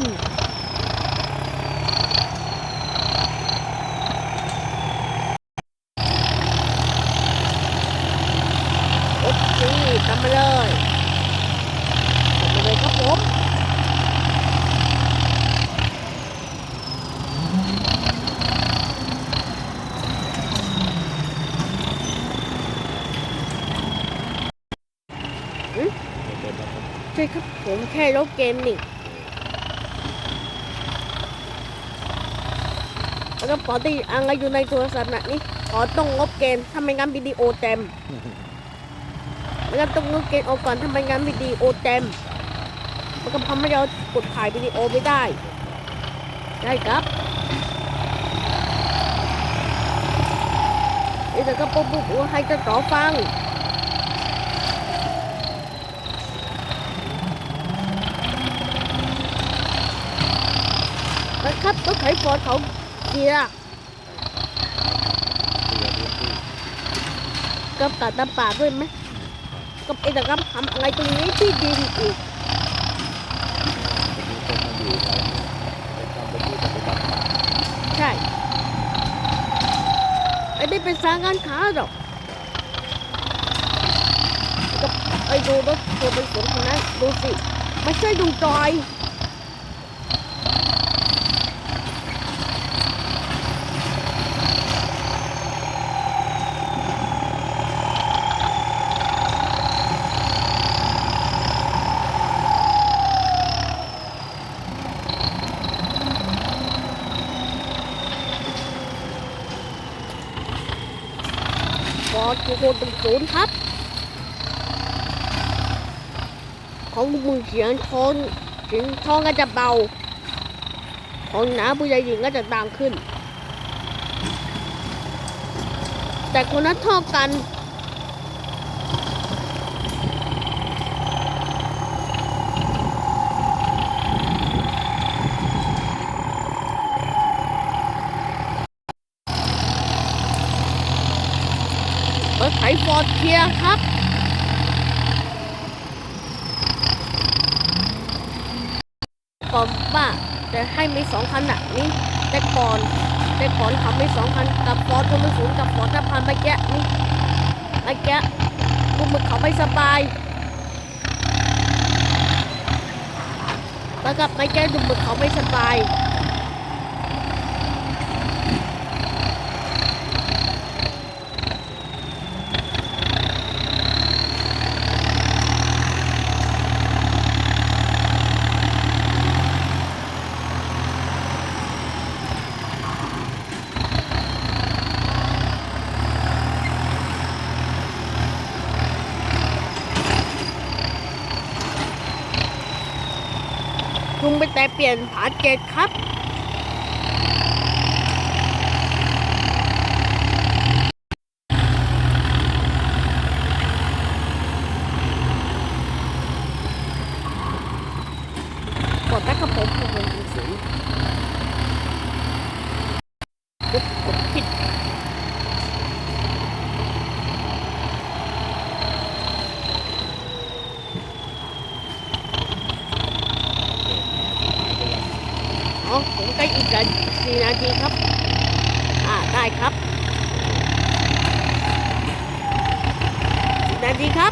นโอเคกลับมาเลยกลับมาเลยครับผมใช่ครับผมแค่ลบเกมนี่ แล้วก็ปกติอะไรอยู่ในโทรศัพท์นะนี่ขอต้องลบเกมถ้าไมงั้นวิดีโอเต็มแล้วก็ต้องลบเกมออกก่อนถ้าไมงั้นวิดีโอเต็มมันก็ทำให้เรากดถ่ายวิดีโอไม่ได้ ได้ครับนี่แต่ก็ปุ๊บปุ๊บให้จะต่อฟังนะครับก็ไขฟอร์ดเขา เกียร์กับตัดตาป่าด้วยไหมกับไอ้ต่ก็ทำอะไรตรงนี้ที่ดินอีกใช่ไอ้นี่เป็นสร้างงานค้าหรอกกับไอ้ดูรถตัวเป็นสวนคนนั้นดูสิไม่ใช่ดูจอย อร์ดโคโคตรงศูนย์ครับ ของมือเสียงทองเสียงทองก็จะเบา ของหนาผู้ใหญ่หญิงก็จะดังขึ้น แต่คนนั้นทอกัน รถไถฟอร์ดเคียร์ครับก่อนว่าจะให้มีสองคันอะนี่แต่ก่อนแต่ก่อนเขาไม่สองคันกับฟอร์ดก็ไม่ศูนย์กับฟอร์ดถ้าพันไปแกะนี่ไอ้แกะพวกมึงเขาไม่สบายแล้วกับไอ้แกะดูมึงเขาไม่สบาย ลุงไปแต่เปลี่ยนผาเกตครับ กดแป๊บครับผมผมเป็นสี กดกดผิดอ๋อผมใกล้อีกสี่นาทีครับ อ่าได้ครับสี่นาทีครับ